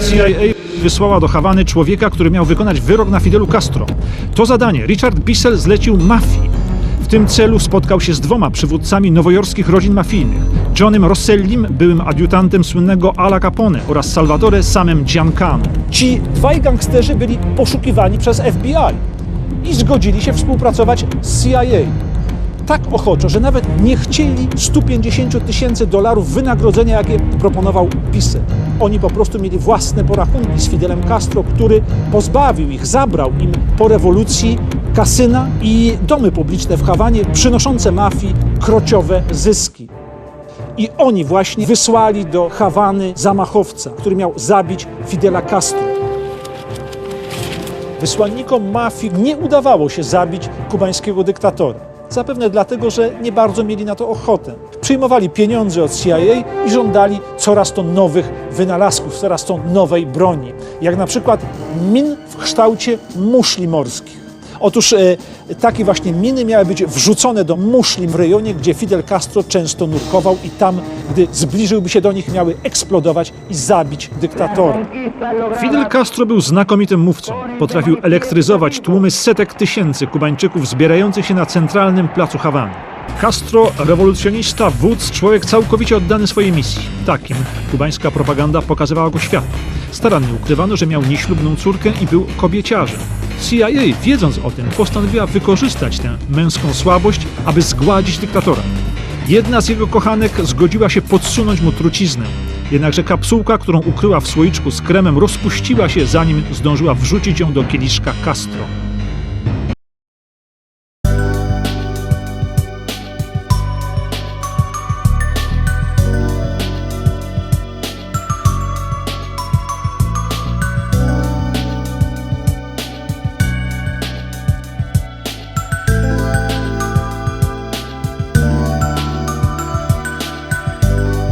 CIA wysłała do Hawany człowieka, który miał wykonać wyrok na Fidelu Castro. To zadanie Richard Bissell zlecił mafii. W tym celu spotkał się z dwoma przywódcami nowojorskich rodzin mafijnych. Johnem Rossellim, byłym adiutantem słynnego Ala Capone oraz Salvatore Samem Giancano. Ci dwaj gangsterzy byli poszukiwani przez FBI i zgodzili się współpracować z CIA tak ochoczo, że nawet nie chcieli 150 tysięcy dolarów wynagrodzenia, jakie proponował Bissell. Oni po prostu mieli własne porachunki z Fidelem Castro, który pozbawił ich, zabrał im po rewolucji kasyna i domy publiczne w Hawanie, przynoszące mafii krociowe zyski. I oni właśnie wysłali do Hawany zamachowca, który miał zabić Fidela Castro. Wysłannikom mafii nie udawało się zabić kubańskiego dyktatora. Zapewne dlatego, że nie bardzo mieli na to ochotę. Przyjmowali pieniądze od CIA i żądali coraz to nowych wynalazków, coraz to nowej broni. Jak na przykład min w kształcie muszli morskich. Otóż e, takie właśnie miny miały być wrzucone do muszli w rejonie, gdzie Fidel Castro często nurkował i tam, gdy zbliżyłby się do nich, miały eksplodować i zabić dyktatora. Fidel Castro był znakomitym mówcą. Potrafił elektryzować tłumy setek tysięcy Kubańczyków zbierających się na centralnym placu Hawany. Castro, rewolucjonista, wódz, człowiek całkowicie oddany swojej misji. Takim kubańska propaganda pokazywała go światu. Starannie ukrywano, że miał nieślubną córkę i był kobieciarzem. CIA, wiedząc o tym, postanowiła wykorzystać tę męską słabość, aby zgładzić dyktatora. Jedna z jego kochanek zgodziła się podsunąć mu truciznę. Jednakże kapsułka, którą ukryła w słoiczku z kremem, rozpuściła się, zanim zdążyła wrzucić ją do kieliszka Castro.